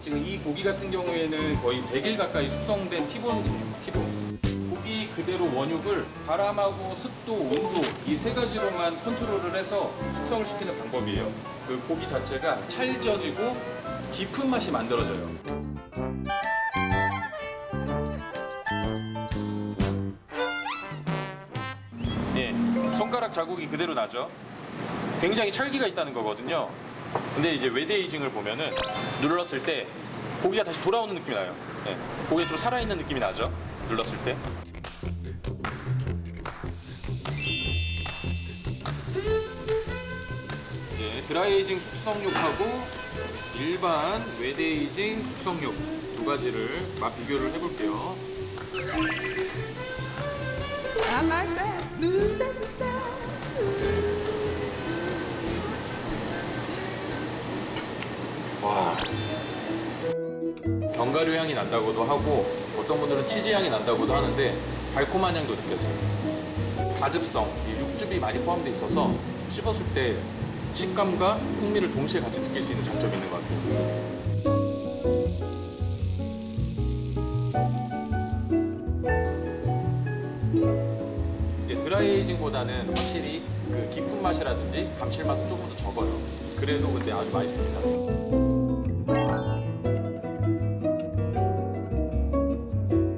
지금 이 고기 같은 경우에는 거의 100일 가까이 숙성된 티본이에요. 티본. 고기 그대로 원육을 바람하고 습도, 온도 이 세 가지로만 컨트롤을 해서 숙성을 시키는 방법이에요. 그 고기 자체가 찰져지고 깊은 맛이 만들어져요. 예, 손가락 자국이 그대로 나죠. 굉장히 찰기가 있다는 거거든요. 근데 이제 웨데이징을 보면은 눌렀을 때 고기가 다시 돌아오는 느낌이 나요. 예, 고기가 좀 살아있는 느낌이 나죠. 눌렀을 때. 예, 드라이에이징 숙성육하고 일반 웨데이징 숙성육 두 가지를 맛 비교를 해볼게요. I like that. 와. 견과류 향이 난다고도 하고 어떤 분들은 치즈 향이 난다고도 하는데 달콤한 향도 느껴져요. 가즙성, 이 육즙이 많이 포함되어 있어서 씹었을 때 식감과 풍미를 동시에 같이 느낄 수 있는 장점이 있는 것 같아요. 이제 드라이에이징보다는 확실히 그 깊은 맛이라든지 감칠맛은 조금 더 적어요. 그래도 근데 아주 맛있습니다.